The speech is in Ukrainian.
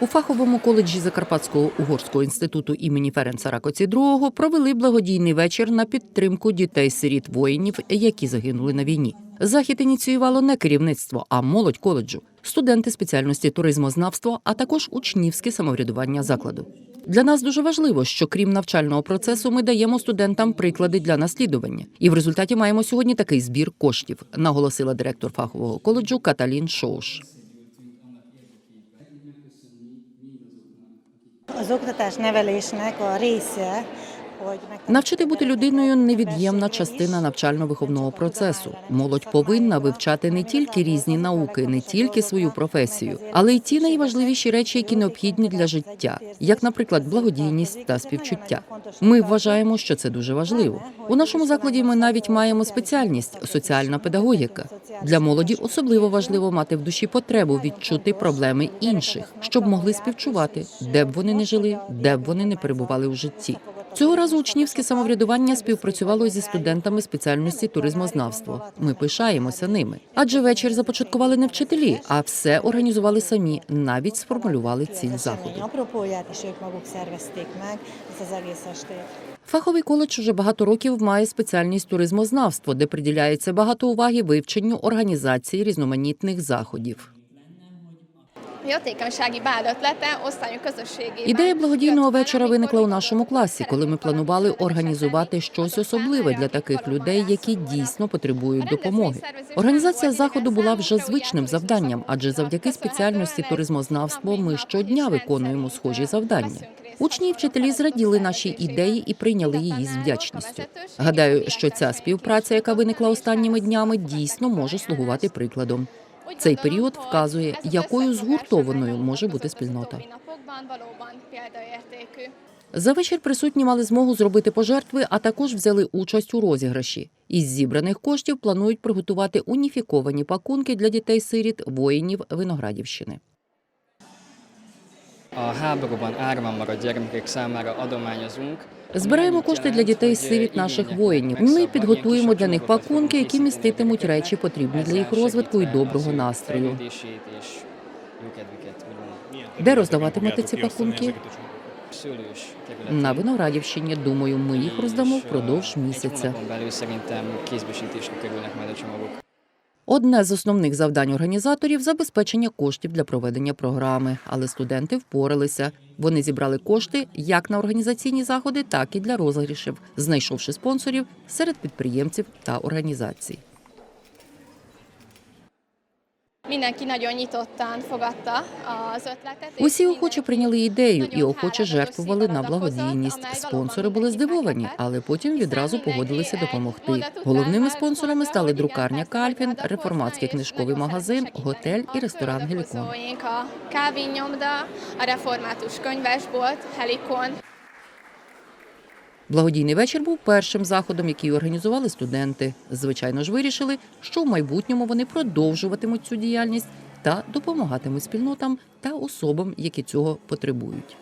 У фаховому коледжі Закарпатського угорського інституту імені Ференца Ракоці II провели благодійний вечір на підтримку дітей-сиріт воїнів, які загинули на війні. Захід ініціювало не керівництво, а молодь коледжу, студенти спеціальності туризмознавство, а також учнівське самоврядування закладу. Для нас дуже важливо, що крім навчального процесу, ми даємо студентам приклади для наслідування, і в результаті маємо сьогодні такий збір коштів, наголосила директор фахового коледжу Каталін Шоуш. Az oktatás nevelésnek a része, Навчити бути людиною невід'ємна частина навчально-виховного процесу. Молодь повинна вивчати не тільки різні науки, не тільки свою професію, але й ті найважливіші речі, які необхідні для життя, як, наприклад, благодійність та співчуття. Ми вважаємо, що це дуже важливо. У нашому закладі ми навіть маємо спеціальність соціальна педагогіка. Для молоді особливо важливо мати в душі потребу відчути проблеми інших, щоб могли співчувати, де б вони не жили, де б вони не перебували у житті. Цього разу учнівське самоврядування співпрацювало зі студентами спеціальності туризмознавство. Ми пишаємося ними. Адже вечір започаткували не вчителі, а все організували самі, навіть сформулювали ціль заходу. Фаховий коледж уже багато років має спеціальність туризмознавство, де приділяється багато уваги вивченню організації різноманітних заходів. Jótékonysági bál ötlete osztályunk közösségében. Ідея благодійного вечора виникла у нашому класі, коли ми планували організувати щось особливе для таких людей, які дійсно потребують допомоги. Організація заходу була вже звичним завданням, адже завдяки спеціальності туризмознавство ми щодня виконуємо схожі завдання. Учні і вчителі зраділи нашій ідеї і прийняли її з вдячністю. Гадаю, що ця співпраця, яка виникла останніми днями, дійсно може слугувати прикладом. Цей період вказує, якою згуртованою може бути спільнота. За вечір присутні мали змогу зробити пожертви, а також взяли участь у розіграші. Із зібраних коштів планують приготувати уніфіковані пакунки для дітей-сиріт воїнів Виноградівщини. A háborúban árvan maradt gyermekek számára adományozunk. Збираємо кошти для дітей-сиріт наших воїнів. Ми підготуємо для них пакунки, які міститимуть речі, потрібні для їх розвитку і доброго настрою. Де роздаватимете ці пакунки? На Виноградівщині. Думаю, ми їх роздамо впродовж місяця. Одне з основних завдань організаторів забезпечення коштів для проведення програми, але студенти впоралися. Вони зібрали кошти як на організаційні заходи, так і для розгрішів, знайшовши спонсорів серед підприємців та організацій. Mindenki nagyon nyitottan fogadta az ötletet. és Усі охоче прийняли ідею і охоче жертвували на благодійність. Спонсори були здивовані, але потім відразу погодилися допомогти. Головними спонсорами стали друкарня persze реформатський книжковий магазин, готель і ресторан Гелікон. a református könyvesbolt, Helikon, Благодійний вечір був першим заходом, який організували студенти. Звичайно ж, вирішили, що в майбутньому вони продовжуватимуть цю діяльність та допомагатимуть спільнотам та особам, які цього потребують.